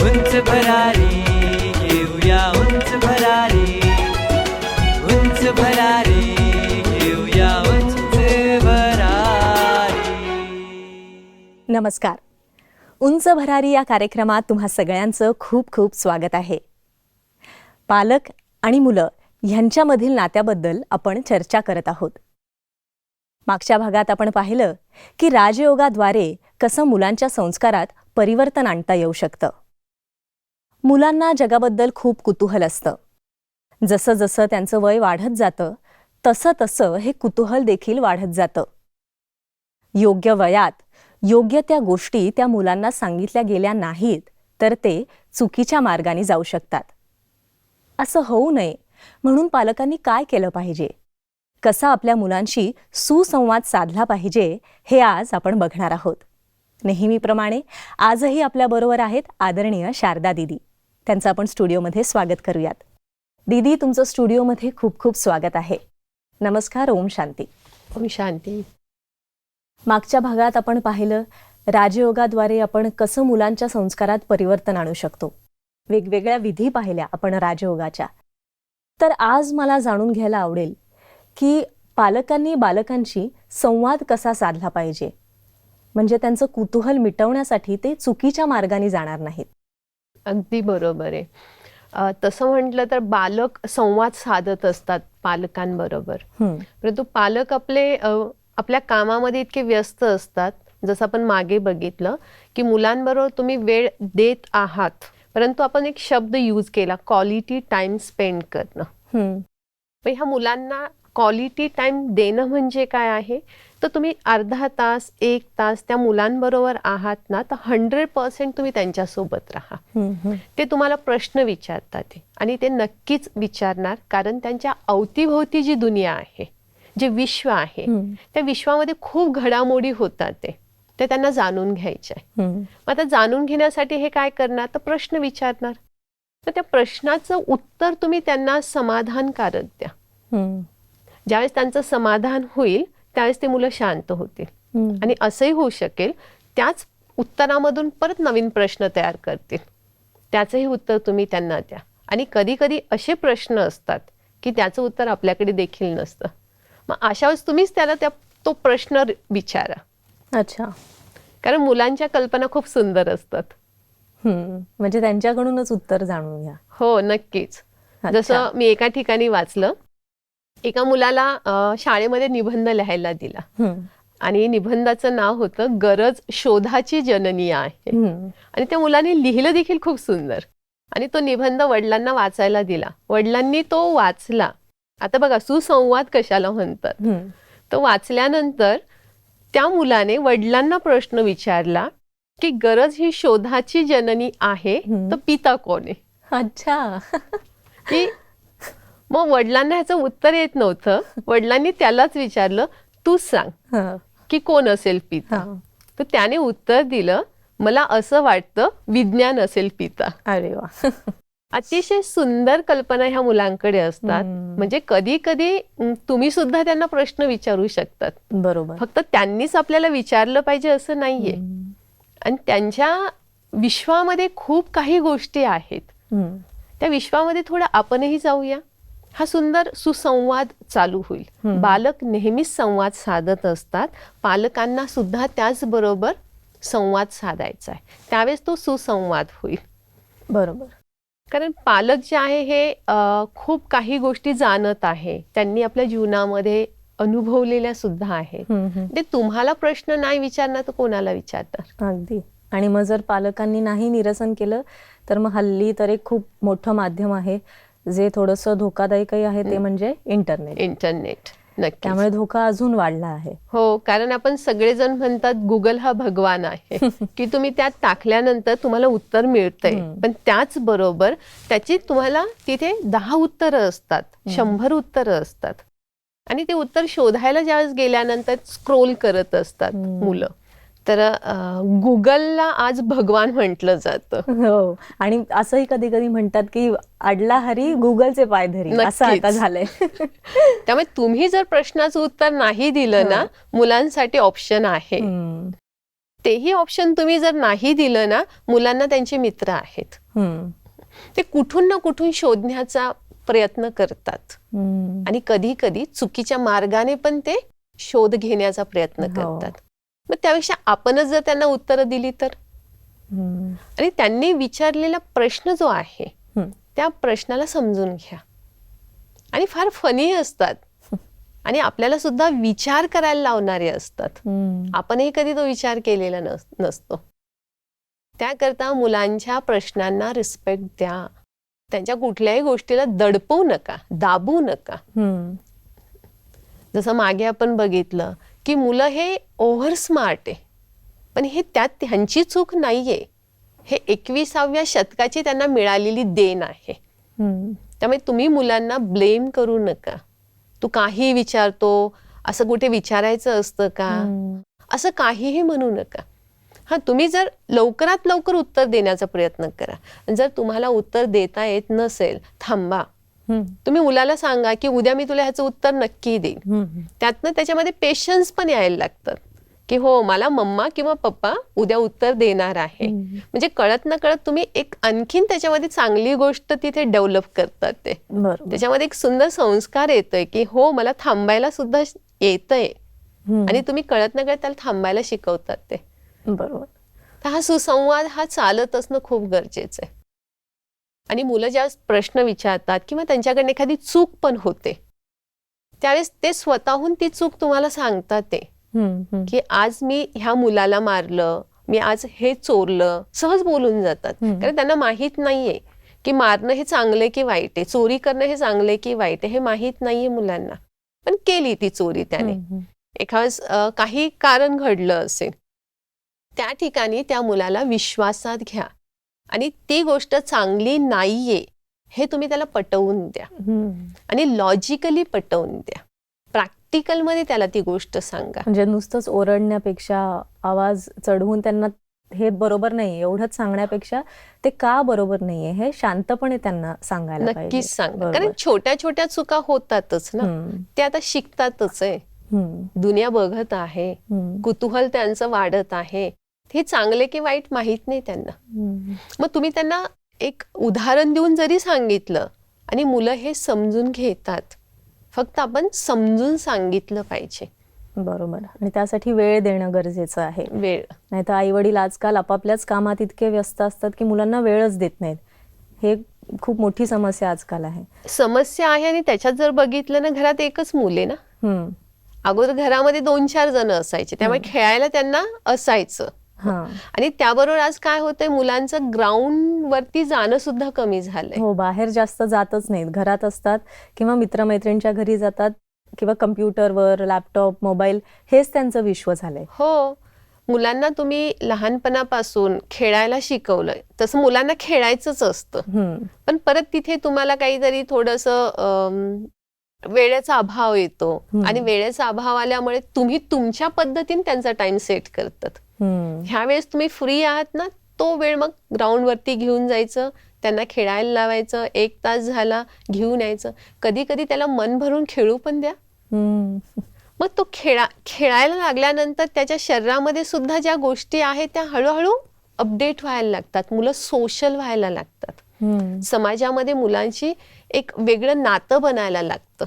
उंच भरारी घेऊया उंच भरारी. उंच भरारी घेऊया उंच भरारी. नमस्कार. उंच भरारी या कार्यक्रमात तुम्हा सगळ्यांचं खूप खूप स्वागत आहे. पालक आणि मुलं ह्यांच्यामधील नात्याबद्दल आपण चर्चा करत आहोत. मागच्या भागात आपण पाहिलं की राजयोगाद्वारे कसं मुलांच्या संस्कारात परिवर्तन आणता येऊ शकतं. मुलांना जगाबद्दल खूप कुतूहल असतं. जसं जसं त्यांचं वय वाढत जातं तसं तसं हे कुतूहल देखील वाढत जातं. योग्य वयात योग्य त्या गोष्टी त्या मुलांना सांगितल्या गेल्या नाहीत तर ते चुकीच्या मार्गाने जाऊ शकतात. असं होऊ नये म्हणून पालकांनी काय केलं पाहिजे? कसा आपल्या मुलांशी सुसंवाद साधला पाहिजे हे आज आपण बघणार आहोत. नेहमीप्रमाणे आजही आपल्याबरोबर आहेत आदरणीय शारदा दिदी. त्यांचं आपण स्टुडिओमध्ये स्वागत करूयात. दीदी तुमचं स्टुडिओमध्ये खूप खूप स्वागत आहे. नमस्कार ओम शांती. ओम शांती. मागच्या भागात आपण पाहिलं राजयोगाद्वारे आपण कसं मुलांच्या संस्कारात परिवर्तन आणू शकतो. वेगवेगळ्या विधी पाहिल्या आपण राजयोगाच्या. तर आज मला जाणून घ्यायला आवडेल की पालकांनी बालकांशी संवाद कसा साधला पाहिजे. म्हणजे त्यांचं कुतूहल मिटवण्यासाठी ते चुकीच्या मार्गाने जाणार नाहीत. अगदी बरोबर आहे. तसं म्हटलं तर बालक संवाद साधत असतात पालकांबरोबर. परंतु पालक आपले आपल्या कामामध्ये इतके व्यस्त असतात जसं आपण मागे बघितलं की मुलांबरोबर तुम्ही वेळ देत आहात परंतु आपण एक शब्द यूज केला क्वालिटी टाइम स्पेंड करणं. ह्या मुलांना क्वालिटी टाइम देणं म्हणजे काय आहे? तर तुम्ही अर्धा तास एक तास त्या मुलांबरोबर आहात ना तर हंड्रेड पर्सेंट तुम्ही त्यांच्यासोबत राहा. ते तुम्हाला प्रश्न विचारतात ते. आणि ते नक्कीच विचारणार कारण त्यांच्या अवतीभोवती जी दुनिया आहे जे विश्व आहे. त्या विश्वामध्ये खूप घडामोडी होतात ते. ते त्यांना जाणून घ्यायचे आहे. मग आता जाणून घेण्यासाठी हे काय करणार? तर प्रश्न विचारणार. तर त्या प्रश्नाचं उत्तर तुम्ही त्यांना समाधानकारक द्या. ज्यावेळेस त्यांचं समाधान होईल त्यावेळेस ते मुलं शांत होतील. आणि असंही होऊ शकेल त्याच उत्तरामधून परत नवीन प्रश्न तयार करतील. त्याचंही उत्तर तुम्ही त्यांना द्या. आणि कधी कधी असे प्रश्न असतात की त्याचं उत्तर आपल्याकडे देखील नसतं. मग अशा वेळेस तुम्हीच त्याला त्या तो प्रश्न विचारा. अच्छा. कारण मुलांच्या कल्पना खूप सुंदर असतात. म्हणजे त्यांच्याकडूनच उत्तर जाणून घ्या. हो नक्कीच. जसं मी एका ठिकाणी वाचलं एका मुलाला शाळेमध्ये निबंध लिहायला दिला. आणि निबंधाचं नाव होतं गरज शोधाची जननी आहे. आणि त्या मुलाने लिहिलं देखील खूप सुंदर. आणि तो निबंध वडिलांना वाचायला दिला. वडिलांनी तो वाचला. आता बघा सुसंवाद कशाला म्हणतात. तो वाचल्यानंतर त्या मुलाने वडिलांना प्रश्न विचारला की गरज ही शोधाची जननी आहे. तर पिता कोण आहे? अच्छा. की मग वडिलांना ह्याचं उत्तर येत नव्हतं. वडिलांनी त्यालाच विचारलं तू सांग की कोण असेल पिता. तर त्याने उत्तर दिलं मला असं वाटतं विज्ञान असेल पिता. अरे वा. अतिशय सुंदर कल्पना ह्या मुलांकडे असतात. म्हणजे कधी कधी तुम्ही सुद्धा त्यांना प्रश्न विचारू शकतात. बरोबर. फक्त त्यांनीच आपल्याला विचारलं पाहिजे असं नाहीये. आणि त्यांच्या विश्वामध्ये खूप काही गोष्टी आहेत. त्या विश्वामध्ये थोडं आपणही जाऊया. हा सुंदर सुसंवाद चालू होईल. बालक नेहमीच संवाद साधत असतात. पालकांना सुद्धा त्याचबरोबर संवाद साधायचा आहे. त्यावेळेस तो सुसंवाद होईल. बरोबर. कारण पालक जे आहे हे खूप काही गोष्टी जाणत आहे. त्यांनी आपल्या जीवनामध्ये अनुभवलेल्या सुद्धा आहेत. हं, हं. ते तुम्हाला प्रश्न नाही विचारणार तर कोणाला विचारणार अगदी. आणि मग जर पालकांनी नाही निरसन केलं तर मग हल्ली तर एक खूप मोठं माध्यम आहे. जे थोडंसं धोकादायकही आहे ते म्हणजे इंटरनेट. इंटरनेट. नक्कीच. त्यामुळे धोका अजून वाढला आहे. हो कारण आपण सगळेजण म्हणतात गुगल हा भगवान आहे. की तुम्ही त्यात टाकल्यानंतर तुम्हाला उत्तर मिळतंय. पण त्याच बरोबर त्याची तुम्हाला तिथे दहा उत्तरं असतात शंभर उत्तरं असतात. आणि ते उत्तर शोधायला ज्यावेळेस गेल्यानंतर स्क्रोल करत असतात मुलं. तर गुगलला आज भगवान म्हटलं जातं हो आणि असंही कधी कधी म्हणतात की अडला हरी गुगलचे पाय धरी असं. आता झालंय त्यामुळे तुम्ही जर प्रश्नाचं उत्तर नाही दिलं ना मुलांसाठी ऑप्शन आहे. तेही ऑप्शन तुम्ही जर नाही दिलं ना मुलांना त्यांचे मित्र आहेत. ते कुठून ना कुठून शोधण्याचा प्रयत्न करतात. आणि कधी कधी चुकीच्या मार्गाने पण ते शोध घेण्याचा प्रयत्न हो. करतात मग त्यापेक्षा आपणच जर त्यांना उत्तरं दिली तर. आणि त्यांनी विचारलेला प्रश्न जो आहे. त्या प्रश्नाला समजून घ्या आणि फार फनी असतात आणि आपल्याला सुद्धा विचार करायला लावणारे असतात. आपणही कधी तो विचार केलेला नस नसतो त्याकरता मुलांच्या प्रश्नांना रिस्पेक्ट द्या त्यांच्या कुठल्याही गोष्टीला दडपवू नका दाबू नका. जसं मागे आपण बघितलं की मुलं हे ओव्हर स्मार्ट आहे. पण हे त्यात त्यांची चूक नाहीये. हे एकविसाव्या शतकाची त्यांना मिळालेली देण आहे. त्यामुळे तुम्ही मुलांना ब्लेम करू नका. तू काही विचारतो असं कुठे विचारायचं असतं का. असं काहीही म्हणू नका. हा तुम्ही जर लवकरात लवकर उत्तर देण्याचा प्रयत्न करा. जर तुम्हाला उत्तर देता येत नसेल थांबा. तुम्ही मुलाला सांगा की उद्या मी तुला ह्याचं उत्तर नक्की देईन. त्यातनं त्याच्यामध्ये पेशन्स पण यायला लागतात की हो मला मम्मा किंवा पप्पा उद्या उत्तर देणार आहे. म्हणजे कळत न कळत तुम्ही एक आणखीन त्याच्यामध्ये चांगली गोष्ट तिथे डेव्हलप करतात ते. त्याच्यामध्ये एक सुंदर संस्कार येतोय की हो मला थांबायला सुद्धा येतंय. आणि तुम्ही कळत न कळत त्याला थांबायला शिकवतात ते. बरोबर. हा सुसंवाद हा चालत असणं खूप गरजेचं आहे. आणि मुलं ज्या प्रश्न विचारतात किंवा त्यांच्याकडनं एखादी चूक पण होते त्यावेळेस ते स्वतःहून ती चूक तुम्हाला सांगतात ते. की आज मी ह्या मुलाला मारलं मी आज हे चोरलं सहज बोलून जातात. कारण त्यांना माहीत नाहीये की मारणं हे चांगलं की वाईट आहे चोरी करणं हे चांगलं की वाईट आहे हे माहीत नाहीये मुलांना पण केली ती चोरी त्याने. एखाद काही कारण घडलं असेल त्या ठिकाणी त्या मुलाला विश्वासात घ्या आणि ती गोष्ट चांगली नाहीये हे तुम्ही त्याला पटवून द्या. आणि लॉजिकली पटवून द्या प्रॅक्टिकलमध्ये त्याला ती गोष्ट सांगा म्हणजे नुसतंच ओरडण्यापेक्षा आवाज चढवून त्यांना हे बरोबर नाही एवढंच सांगण्यापेक्षा ते का बरोबर नाहीये हे शांतपणे त्यांना सांगायला नक्कीच सांगा. कारण छोट्या छोट्या चुका होतातच ना. ते आता शिकतातच आहे. दुनिया बघत आहे. कुतूहल त्यांचं वाढत आहे हे चांगले की वाईट माहीत नाही त्यांना. मग तुम्ही त्यांना एक उदाहरण देऊन जरी सांगितलं आणि मुलं हे समजून घेतात फक्त आपण समजून सांगितलं पाहिजे. बरोबर. आणि त्यासाठी वेळ देणं गरजेचं आहे. वेळ. नाही तर आई वडील आजकाल आपापल्याच कामात इतके व्यस्त असतात की मुलांना वेळच देत नाहीत. हे खूप मोठी समस्या आजकाल आहे. समस्या आहे आणि त्याच्यात जर बघितलं ना घरात एकच मुल आहे ना. अगोदर घरामध्ये दोन चार जण असायचे. त्यामुळे खेळायला त्यांना असायचं. आणि त्याबरोबर आज काय होतंय मुलांचं ग्राउंड वरती जाणं सुद्धा कमी झालंय. हो बाहेर जास्त जातच नाहीत. घरात असतात किंवा मित्रमैत्रिणींच्या घरी जातात किंवा कम्प्युटरवर लॅपटॉप मोबाईल हेच त्यांचं विश्व झालंय. हो. मुलांना तुम्ही लहानपणापासून खेळायला शिकवलं तसं मुलांना खेळायचंच असतं. पण परत तिथे तुम्हाला काहीतरी थोडस वेळेचा अभाव येतो. आणि वेळेचा अभाव आल्यामुळे तुम्ही तुमच्या पद्धतीने त्यांचा टाइम सेट करतात. ह्यावेळेस तुम्ही फ्री आहात ना तो वेळ मग ग्राउंडवरती घेऊन जायचं त्यांना खेळायला लावायचं एक तास झाला घेऊन यायचं कधी कधी त्याला मन भरून खेळू पण द्या. मग तो खेळा खेळायला लागल्यानंतर त्याच्या शरीरामध्ये सुद्धा ज्या गोष्टी आहेत त्या हळूहळू अपडेट व्हायला लागतात मुलं सोशल व्हायला लागतात. समाजामध्ये मुलांची एक वेगळं नातं बनायला लागतं.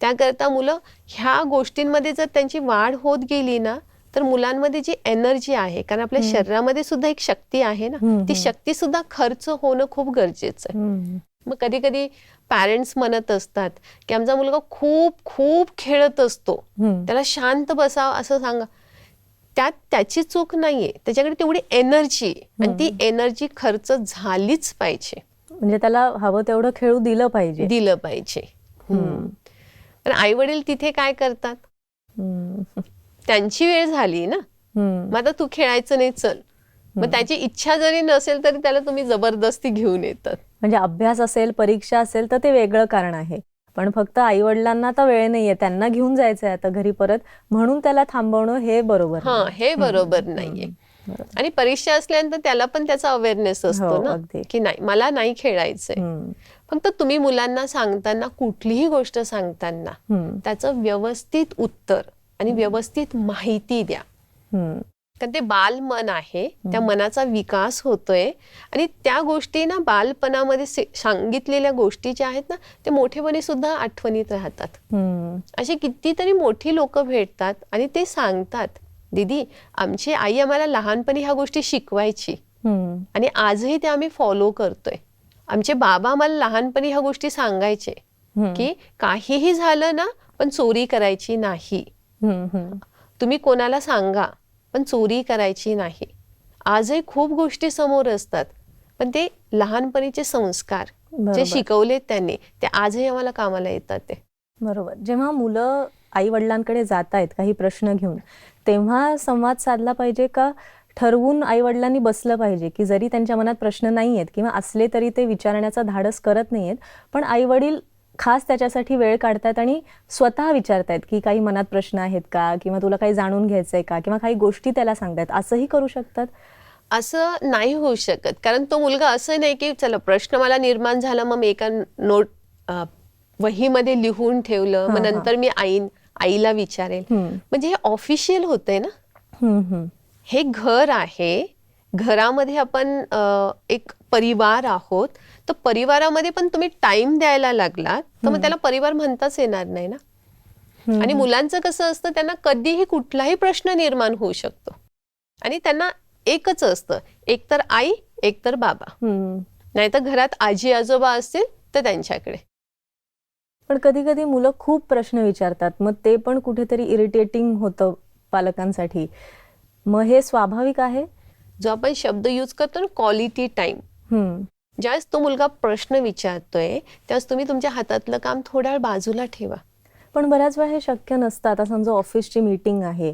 त्याकरता मुलं ह्या गोष्टींमध्ये जर त्यांची वाढ होत गेली ना तर मुलांमध्ये जी एनर्जी आहे कारण आपल्या शरीरामध्ये सुद्धा एक शक्ती आहे ना ती. शक्ती सुद्धा खर्च होणं खूप गरजेचं आहे. मग कधी कधी पॅरेंट्स म्हणत असतात की आमचा मुलगा खूप खूप खेळत असतो. त्याला शांत बसावं असं सांगा. त्यात त्याची चूक नाहीये. त्याच्याकडे तेवढी एनर्जी आणि ती एनर्जी खर्च झालीच पाहिजे. म्हणजे त्याला हवं तेवढं खेळू दिलं पाहिजे. दिलं पाहिजे. आई वडील तिथे काय करतात. त्यांची वेळ झाली ना. मग आता तू खेळायचं नाही चल मग त्याची इच्छा जरी नसेल तरी त्याला तुम्ही जबरदस्ती घेऊन येतात म्हणजे अभ्यास असेल परीक्षा असेल तर ते वेगळं कारण आहे पण फक्त आई वडिलांना आता वेळ नाहीये त्यांना घेऊन जायचंय आता घरी परत म्हणून त्याला थांबवणं हे बरोबर हा. हे बरोबर नाहीये. आणि परीक्षा असल्यानंतर त्याला पण त्याचा अवेअरनेस असतो हो, ना अगदी. की नाही मला नाही खेळायचंय. फक्त तुम्ही मुलांना सांगताना कुठलीही गोष्ट सांगताना. त्याचं व्यवस्थित उत्तर आणि व्यवस्थित माहिती द्या. कारण ते बाल मन आहे त्या मनाचा विकास होतोय आणि त्या गोष्टी ना बालपणामध्ये सांगितलेल्या गोष्टी ज्या आहेत ना ते मोठेपणी सुद्धा आठवणीत राहतात. अशी कितीतरी मोठी लोक भेटतात आणि ते सांगतात दीदी आमची आई आम्हाला लहानपणी ह्या गोष्टी शिकवायची. आणि आजही ते आम्ही फॉलो करतोय आमचे बाबा आम्हाला लहानपणी ह्या गोष्टी सांगायचे. की काहीही झालं ना पण चोरी करायची नाही. तुम्ही कोणाला सांगा पण चोरी करायची नाही. आजही खूप गोष्टी समोर असतात पण ते लहानपणीचे संस्कार. जे शिकवलेत त्यांनी ते आजही आम्हाला कामाला येतात ते. बरोबर. जेव्हा मुलं आई वडिलांकडे जात आहेत काही प्रश्न घेऊन तेव्हा संवाद साधला पाहिजे का? ठरवून आई वडिलांनी बसलं पाहिजे की जरी त्यांच्या मनात प्रश्न नाही आहेत किंवा असले तरी ते विचारण्याचा धाडस करत नाहीयेत पण आई वडील खास त्याच्यासाठी वेळ काढतात आणि स्वतः विचारतायत की काही मनात प्रश्न आहेत का? किंवा तुला काही जाणून घ्यायचंय का? किंवा काही गोष्टी त्याला सांगतायत. असंही करू शकतात? असं नाही होऊ शकत. कारण तो मुलगा असं नाही की चला प्रश्न मला निर्माण झाला मग मी एका नोट वहीमध्ये लिहून ठेवलं मग. नंतर मी आई आईला विचारेल. म्हणजे हे ऑफिशियल होतंय ना. हे घर आहे. घरामध्ये आपण एक परिवार आहोत तर परिवारामध्ये पण तुम्ही टाइम द्यायला लागलात तर मग त्याला परिवार म्हणताच येणार नाही ना? आणि मुलांचं कसं असतं त्यांना कधीही कुठलाही प्रश्न निर्माण होऊ शकतो. आणि त्यांना एकच असतं एक तर आई एक तर बाबा. नाहीतर घरात आजी आजोबा असतील तर त्यांच्याकडे. पण कधी कधी मुलं खूप प्रश्न विचारतात मग ते पण कुठेतरी इरिटेटिंग होतं पालकांसाठी. मग हे स्वाभाविक आहे? जो आपण शब्द यूज करतो ना क्वालिटी टाइम. ज्यावेळेस तो मुलगा प्रश्न विचारतोय त्यावेळेस तुम्ही तुमच्या हातातलं काम थोडा वेळ बाजूला ठेवा. पण बऱ्याच वेळा हे शक्य नसतं. आता समजा ऑफिसची मीटिंग आहे.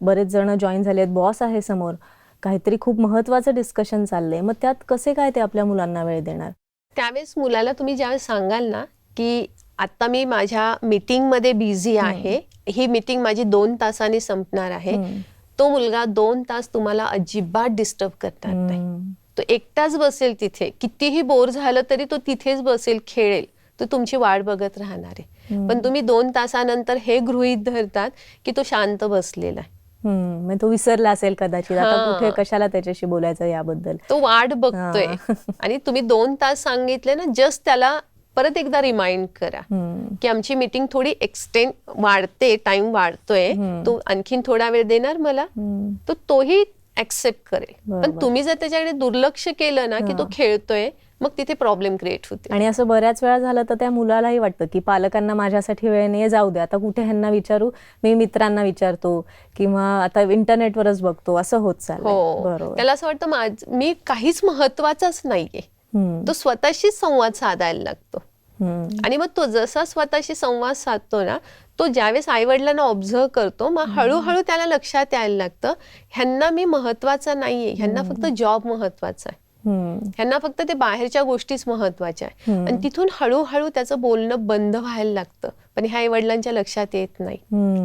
बरेच जण जॉईन झाले आहेत बॉस आहे समोर. काहीतरी खूप महत्वाचं डिस्कशन चाललंय. मग त्यात कसे काय ते आपल्या मुलांना वेळ देणार? त्यावेळेस मुलाला तुम्ही ज्यावेळेस सांगाल ना की आता मी माझ्या मीटिंगमध्ये बिझी आहे. ही मीटिंग माझी दोन तासांनी संपणार आहे. तो मुलगा दोन तास तुम्हाला अजिबात डिस्टर्ब करणार नाही. तो एकटाच बसेल तिथे कितीही बोर झालं तरी तो तिथेच बसेल खेळेल तो तुमची वाट बघत राहणार आहे पण तुम्ही दोन तासानंतर हे गृहीत धरतात की तो शांत बसलेला आहे हम्म. तो विसरला असेल कदाचित आता. कुठे कशाला त्याच्याशी बोलायचं याबद्दल तो वाट बघतोय. आणि तुम्ही दोन तास सांगितले ना जस्ट त्याला परत एकदा रिमाइंड करा. की आमची मीटिंग थोडी एक्सटेंड वाढते टाइम वाढतोय. तू आणखीन थोडा वेळ देणार मला. तर तोही ऍक्सेप्ट करेल. पण. तुम्ही जर त्याच्याकडे दुर्लक्ष केलं ना की तो. खेळतोय मग तिथे प्रॉब्लेम क्रिएट होते. आणि असं बऱ्याच वेळा झालं तर त्या मुलालाही वाटतं की पालकांना माझ्यासाठी वेळ नाही जाऊ दे. आता कुठे ह्यांना विचारू? मी मित्रांना विचारतो किंवा आता इंटरनेटवरच बघतो असं होत चाललंय. हो. बरोबर. त्याला असं वाटतं माझ मी काहीच महत्वाचाच नाहीये. तो स्वतःशीच संवाद साधायला लागतो. आणि मग तो जसा स्वतःशी संवाद साधतो ना तो ज्यावेळेस आई वडिलांना ऑब्झर्व करतो मग हळूहळू त्याला लक्षात यायला लागतं ह्यांना मी महत्त्वाचा नाहीये ह्यांना फक्त जॉब महत्त्वाचा आहे. ह्यांना फक्त ते बाहेरच्या गोष्टीच महत्त्वाच्या आहे. आणि तिथून हळूहळू त्याचं बोलणं बंद व्हायला लागतं पण ह्या आई वडिलांच्या लक्षात येत नाही.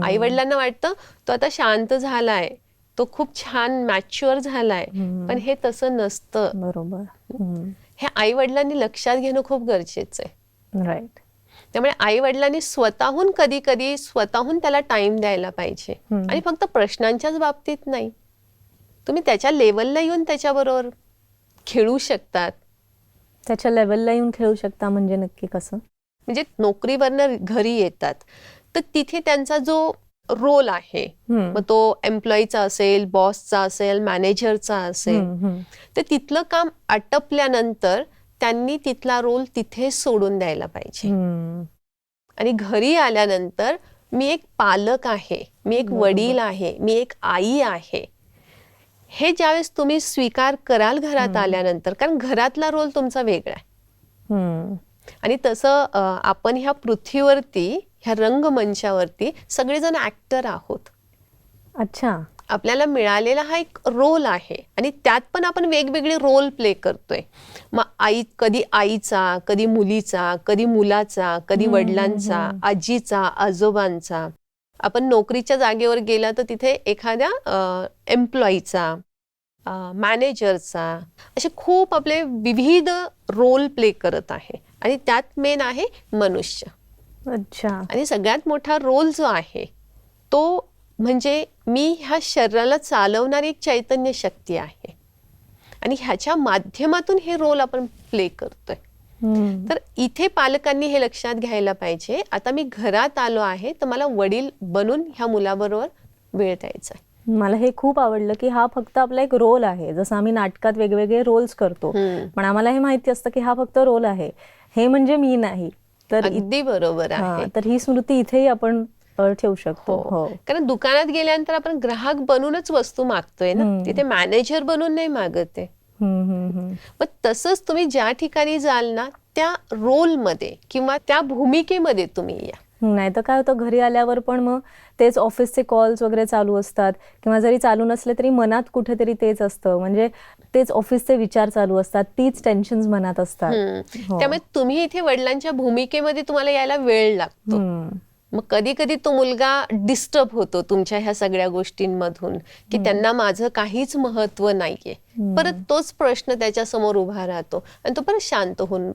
आई वडिलांना वाटतं तो आता शांत झालाय तो खूप छान मॅच्युअर झालाय. पण हे तसं नसतं बरोबर. हे आई वडिलांनी लक्षात घेणं खूप गरजेचं आहे राईट त्यामुळे आई वडिलांनी स्वतःहून कधी कधी स्वतःहून त्याला टाइम द्यायला पाहिजे. आणि फक्त प्रश्नांच्याच बाबतीत नाही तुम्ही त्याच्या लेवलला येऊन त्याच्याबरोबर खेळू शकतात त्याच्या लेवलला येऊन खेळू शकता म्हणजे नक्की कसं म्हणजे नोकरीवरनं घरी येतात तर तिथे त्यांचा जो रोल आहे. मग तो एम्प्लॉईचा असेल बॉसचा असेल मॅनेजरचा असेल. तर तिथलं काम आटपल्यानंतर त्यांनी तिथला रोल तिथे सोडून द्यायला पाहिजे. आणि घरी आल्यानंतर मी एक पालक आहे मी एक. वडील आहे मी एक आई आहे हे ज्यावेळेस तुम्ही स्वीकार कराल घरात आल्यानंतर कारण घरातला रोल तुमचा वेगळा आहे. आणि तसं आपण ह्या पृथ्वीवरती ह्या रंगमंचावरती सगळेजण ऍक्टर आहोत अच्छा आपल्याला मिळालेला हा एक रोल आहे. आणि त्यात पण आपण वेगवेगळे रोल प्ले करतोय. मग आई कधी आईचा कधी मुलीचा कधी मुलाचा कधी वडिलांचा आजीचा आजोबांचा. आपण नोकरीच्या जागेवर गेला तर तिथे एखाद्या एम्प्लॉईचा मॅनेजरचा असे खूप आपले विविध रोल प्ले करत आहे. आणि त्यात मेन आहे मनुष्य. अच्छा. आणि सगळ्यात मोठा रोल जो आहे तो म्हणजे मी ह्या शरीराला चालवणारी एक चैतन्य शक्ती आहे. आणि ह्याच्या माध्यमातून हे रोल आपण प्ले करतोय. तर इथे पालकांनी हे लक्षात घ्यायला पाहिजे आता मी घरात आलो आहे तर मला वडील बनून ह्या मुलाबरोबर वेळ द्यायचा आहे. मला हे खूप आवडलं की हा फक्त आपला एक रोल आहे. जसं आम्ही नाटकात वेगवेगळे रोल्स करतो. पण आम्हाला हे माहिती असतं की हा फक्त रोल आहे. हे म्हणजे मी नाही. तर अगदी बरोबर आहे. तर ही स्मृती इथेही आपण ठेवू शकतो. हो. हो. कारण दुकानात गेल्यानंतर आपण ग्राहक बनूनच वस्तू मागतोय ना. तिथे मॅनेजर बनून नाही मागत आहे. मग तसंच तुम्ही ज्या ठिकाणी जाल ना त्या रोलमध्ये किंवा त्या भूमिकेमध्ये तुम्ही या. नाही तर काय होतं घरी आल्यावर पण मग तेच ऑफिसचे कॉल्स वगैरे चालू असतात. किंवा जरी चालू नसले तरी मनात कुठेतरी तेच असतं. म्हणजे तेच ऑफिसचे विचार चालू असतात. तीच टेन्शन मनात असतात. हो. त्यामुळे तुम्ही इथे वडिलांच्या भूमिकेमध्ये तुम्हाला यायला वेळ लागतो. मग कधी कधी तो मुलगा डिस्टर्ब होतो तुमच्या ह्या सगळ्या गोष्टींमधून की त्यांना माझं काहीच महत्त्व नाहीये. परत तोच प्रश्न त्याच्यासमोर उभा राहतो आणि तो परत शांत होऊन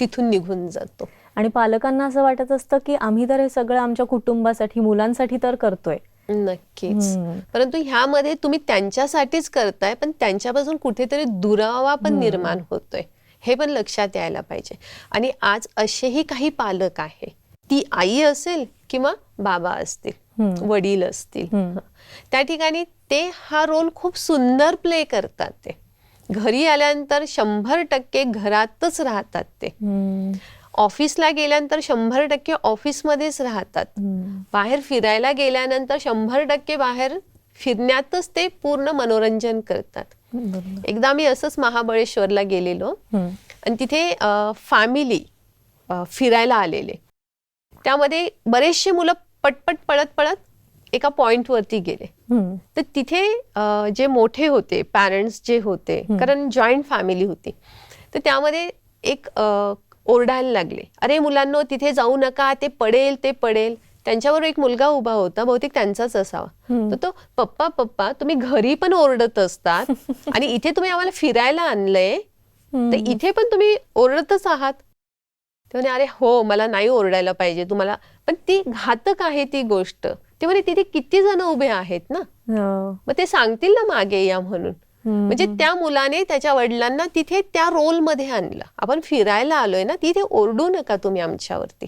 तिथून निघून जातो. आणि पालकांना असं वाटत असतं की आम्ही तर हे सगळं आमच्या कुटुंबासाठी मुलांसाठी तर करतोय. नक्कीच. परंतु ह्यामध्ये तुम्ही त्यांच्यासाठीच करताय पण त्यांच्यापासून कुठेतरी दुरावा पण निर्माण होतोय. हे पण लक्षात यायला पाहिजे. आणि आज असेही काही पालक आहे ती आई असेल किंवा बाबा असतील. वडील असतील. त्या ठिकाणी ते हा रोल खूप सुंदर प्ले करतात ते घरी आल्यानंतर शंभर टक्के घरातच राहतात ते. ऑफिसला गेल्यानंतर शंभर टक्के ऑफिसमध्येच राहतात. बाहेर फिरायला गेल्यानंतर शंभर टक्के बाहेर फिरण्यातच ते पूर्ण मनोरंजन करतात. एकदा आम्ही असंच महाबळेश्वरला गेलेलो. आणि तिथे फॅमिली फिरायला आलेले त्यामध्ये बरेचसे मुलं पटपट पळत पळत एका पॉइंटवरती गेले. तर तिथे जे मोठे होते पॅरेंट्स जे होते कारण जॉईंट फॅमिली होती तर त्यामध्ये एक ओरडायला लागले. अरे मुलांनो तिथे जाऊ नका ते पडेल ते पडेल. त्यांच्यावर एक मुलगा उभा होता बहुतेक त्यांचाच असावा. तर तो पप्पा पप्पा तुम्ही घरी पण ओरडत असतात आणि इथे तुम्ही आम्हाला फिरायला आणलंय तर इथे पण तुम्ही ओरडतच आहात. ते म्हणे अरे हो मला नाही ओरडायला पाहिजे तुम्हाला. पण ती घातक आहे ती गोष्ट. ते म्हणे तिथे किती जण उभे आहेत ना? हो. मग ते सांगतील ना मागे या म्हणून. म्हणजे त्या मुलाने त्याच्या वडिलांना तिथे त्या रोलमध्ये आणलं. आपण फिरायला आलोय ना तिथे ओरडू नका तुम्ही आमच्यावरती.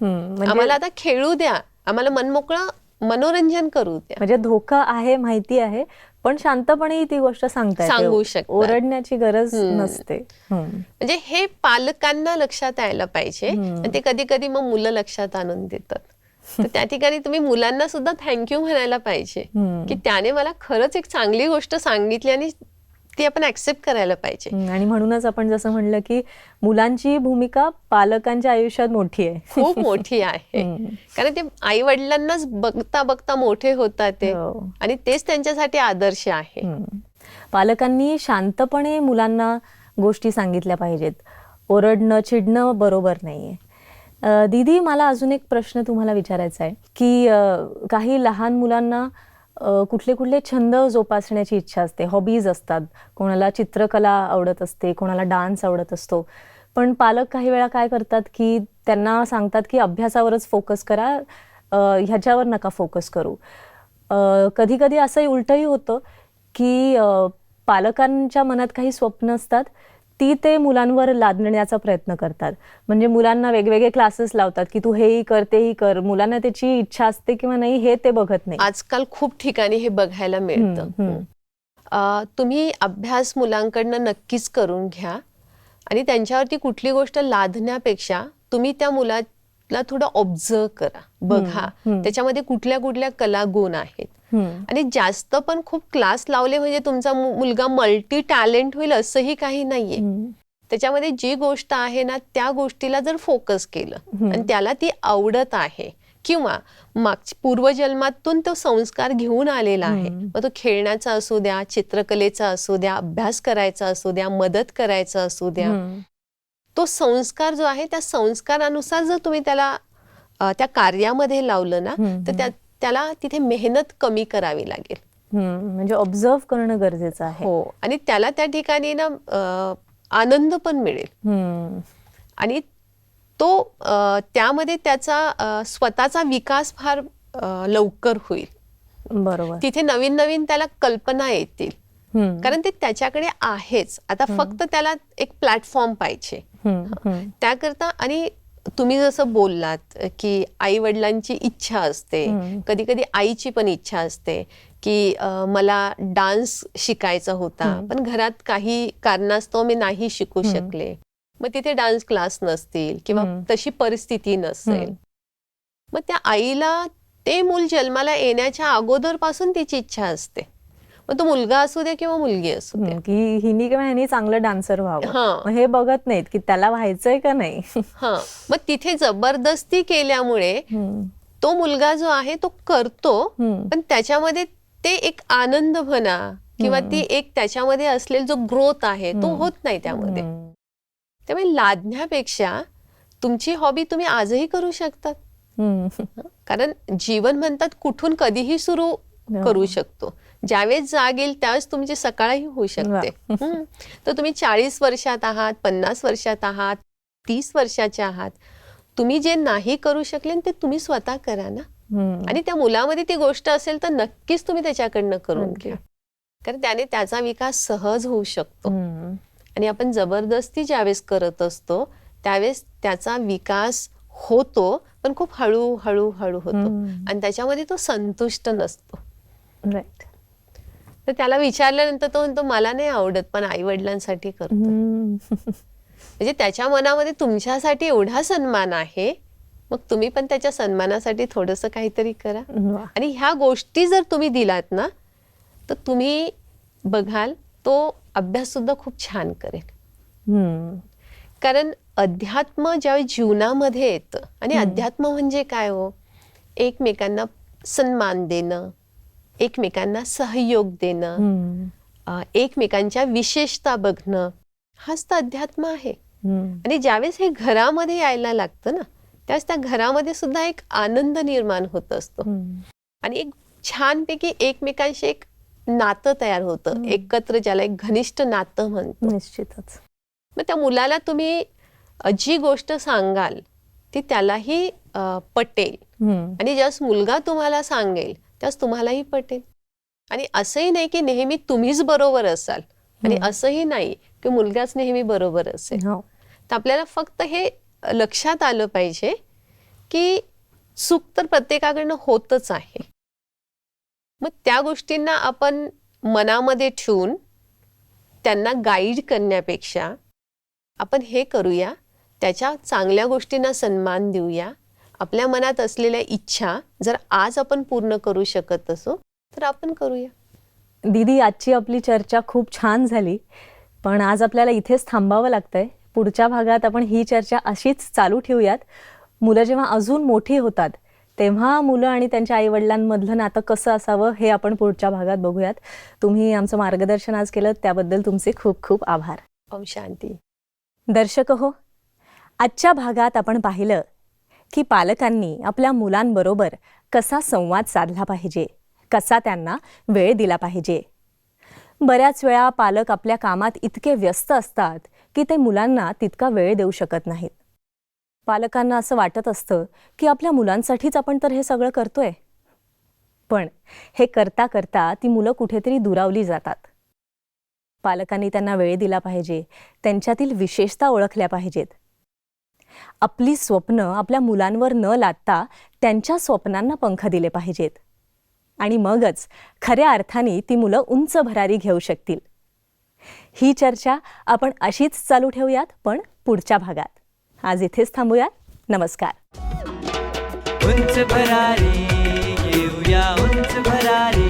म्हणजे आम्हाला आता खेळू द्या. आम्हाला मनमोकळं मनोरंजन करू द्या. म्हणजे धोका आहे माहिती आहे पण शांतपणे ती गोष्ट सांगता. सांगू शकतात. ओरडण्याची गरज. नसते. म्हणजे हे पालकांना लक्षात यायला पाहिजे आणि ते कधी कधी मग मुलं लक्षात आणून देतात तर त्या ठिकाणी तुम्ही मुलांना सुद्धा थँक्यू म्हणायला पाहिजे. की त्याने मला खरंच एक चांगली गोष्ट सांगितली आणि ती आपण ऍक्सेप्ट करायला पाहिजे. आणि म्हणूनच आपण जसं म्हणलं की मुलांची भूमिका पालकांच्या आयुष्यात मोठी आहे खूप मोठी आहे. कारण ते आई वडिलांनाच बघता बघता मोठे होतात ते हो. आणि तेच त्यांच्यासाठी आदर्श आहे. पालकांनी शांतपणे मुलांना गोष्टी सांगितल्या पाहिजेत ओरडणं चिडणं बरोबर नाहीये दीदी मला अजून एक प्रश्न तुम्हाला विचारायचा आहे की काही लहान मुलांना कुठले कुठले छंद जोपासण्याची इच्छा असते. हॉबीज असतात. कोणाला चित्रकला आवडत असते कोणाला डान्स आवडत असतो. पण पालक काही वेळा काय करतात की त्यांना सांगतात की अभ्यासावरच फोकस करा ह्याच्यावर नका फोकस करू. कधी कधी असंही उलटही होतं की पालकांच्या मनात काही स्वप्न असतात ती ते मुलांवर लादण्याचा प्रयत्न करतात. म्हणजे मुलांना वेगवेगळे क्लासेस लावतात की तू हेही कर तेही कर. मुलांना त्याची इच्छा असते किंवा नाही हे ते बघत नाही. आजकाल खूप ठिकाणी हे बघायला मिळतं. तुम्ही अभ्यास मुलांकडनं नक्कीच करून घ्या. आणि त्यांच्यावरती कुठली गोष्ट लादण्यापेक्षा तुम्ही त्या मुलाला थोडं ऑब्झर्व करा. बघा. त्याच्यामध्ये कुठल्या कुठल्या कला गुण आहेत. आणि जास्त पण खूप क्लास लावले म्हणजे तुमचा मुलगा मल्टी टॅलेंट होईल असंही काही नाहीये. त्याच्यामध्ये जी गोष्ट आहे ना त्या गोष्टीला जर फोकस केलं आणि त्याला ती आवडत आहे किंवा मागच्या पूर्वजन्मातून तो संस्कार घेऊन आलेला आहे मग तो खेळण्याचा असू द्या चित्रकलेचा असू द्या अभ्यास करायचा असू द्या मदत करायचा असू द्या. तो संस्कार जो आहे त्या संस्कारानुसार जर तुम्ही त्याला त्या कार्यामध्ये लावलं ना तर त्या त्याला तिथे मेहनत कमी करावी लागेल. म्हणजे ऑब्झर्व करणं गरजेचं आहे हो आणि त्याला त्या ठिकाणी ना आनंद पण मिळेल. आणि तो त्यामध्ये त्याचा स्वतःचा विकास फार लवकर होईल बरोबर तिथे नवीन नवीन त्याला कल्पना येतील. कारण ते त्याच्याकडे आहेच आता फक्त त्याला एक प्लॅटफॉर्म पाहिजे. त्याकरता आणि तुम्ही जसं बोललात की आई वडिलांची इच्छा असते. कधी कधी आईची पण इच्छा असते की मला डान्स शिकायचा होता पण घरात काही कारणास्तव मी नाही शिकू शकले. मग तिथे डान्स क्लास नसतील किंवा. तशी परिस्थिती नसेल. मग त्या आईला ते मूल जन्माला येण्याच्या अगोदरपासून तिची इच्छा असते. मग तो मुलगा असू दे किंवा मुलगी असू दे. की हिनी किंवा ह्यानी चांगलं डान्सर व्हावं हा. हे बघत नाहीत की त्याला व्हायचंय का नाही हा मग तिथे जबरदस्ती केल्यामुळे. तो मुलगा जो आहे तो करतो. पण त्याच्यामध्ये ते एक आनंद म्हणा किंवा ती एक त्याच्यामध्ये असलेला जो ग्रोथ आहे तो होत नाही त्यामध्ये. त्यामुळे लादण्यापेक्षा तुमची हॉबी तुम्ही आजही करू शकतात? कारण जीवन म्हणतात कुठून कधीही सुरू हो. करू शकतो ज्यावेळेस जाग येईल त्यावेळेस तुमची सकाळही होऊ शकते. तर तुम्ही चाळीस वर्षात आहात पन्नास वर्षात आहात तीस वर्षाचे आहात तुम्ही जे नाही करू शकले ते तुम्ही स्वतः करा ना. आणि त्या मुलामध्ये ती गोष्ट असेल तर नक्कीच तुम्ही त्याच्याकडनं करून. घ्या कारण त्याने त्याचा विकास सहज होऊ शकतो. आणि आपण जबरदस्ती ज्यावेळेस करत असतो त्यावेळेस त्याचा विकास होतो पण खूप हळू हळू हळू होतो. आणि त्याच्यामध्ये तो संतुष्ट नसतो राईट तर त्याला विचारल्यानंतर तो म्हणतो मला नाही आवडत पण आई वडिलांसाठी करतो. म्हणजे त्याच्या मनामध्ये तुमच्यासाठी एवढा सन्मान आहे मग तुम्ही पण त्याच्या सन्मानासाठी थोडंसं काहीतरी करा. आणि ह्या गोष्टी जर तुम्ही दिलात ना तर तुम्ही बघाल तो अभ्यास सुद्धा खूप छान करेल. कारण अध्यात्म ज्यावेळी जीवनामध्ये येतं आणि अध्यात्म म्हणजे काय हो एकमेकांना सन्मान देणं एकमेकांना सहयोग देणं एकमेकांच्या विशेषता बघणं हाच तर अध्यात्म आहे. आणि ज्यावेळेस हे घरामध्ये यायला लागतं ना त्यावेळेस त्या घरामध्ये सुद्धा एक आनंद निर्माण होत असतो. आणि एक छानपैकी एकमेकांशी एक नातं तयार होतं. एकत्र ज्याला एक घनिष्ठ नातं म्हणतो. निश्चितच. मग त्या मुलाला तुम्ही जी गोष्ट सांगाल ती त्यालाही पटेल. आणि ज्यास मुलगा तुम्हाला सांगेल त्यास तुम्हालाही पटेल. आणि असंही नाही की नेहमी तुम्हीच बरोबर असाल. आणि असंही नाही की मुलगाच नेहमी बरोबर असेल. हो. तर आपल्याला फक्त हे लक्षात आलं पाहिजे की चूक तर प्रत्येकाकडनं होतच आहे. मग त्या गोष्टींना आपण मनामध्ये ठेवून त्यांना गाईड करण्यापेक्षा आपण हे करूया त्याच्या चांगल्या गोष्टींना सन्मान देऊया आपल्या मनात असलेल्या इच्छा जर आज आपण पूर्ण करू शकत असो तर आपण करूया. दीदी आजची आपली चर्चा खूप छान झाली पण आज आपल्याला इथेच थांबावं लागतंय. पुढच्या भागात आपण ही चर्चा अशीच चालू ठेवूयात. मुलं जेव्हा अजून मोठी होतात तेव्हा मुलं आणि त्यांच्या आईवडिलांमधलं नातं कसं असावं हे आपण पुढच्या भागात बघूयात. तुम्ही आमचं मार्गदर्शन आज केलं त्याबद्दल तुमचे खूप खूप आभार. ओम शांती. दर्शक हो आजच्या भागात आपण पाहिलं की पालकांनी आपल्या मुलांबरोबर कसा संवाद साधला पाहिजे? कसा त्यांना वेळ दिला पाहिजे? बऱ्याच वेळा पालक आपल्या कामात इतके व्यस्त असतात की ते मुलांना तितका वेळ देऊ शकत नाहीत. पालकांना असं वाटत असतं की आपल्या मुलांसाठीच आपण तर हे सगळं करतोय. पण हे करता करता ती मुलं कुठेतरी दुरावली जातात. पालकांनी त्यांना वेळ दिला पाहिजे. त्यांच्यातील विशेषता ओळखल्या पाहिजेत. आपली स्वप्न आपल्या मुलांवर न लादता त्यांच्या स्वप्नांना पंख दिले पाहिजेत. आणि मगच खऱ्या अर्थाने ती मुलं उंच भरारी घेऊ शकतील. ही चर्चा आपण अशीच चालू ठेवूयात पण पुढच्या भागात. आज इथेच थांबूयात. नमस्कार. उंच भरारी घेऊया उंच भरारी.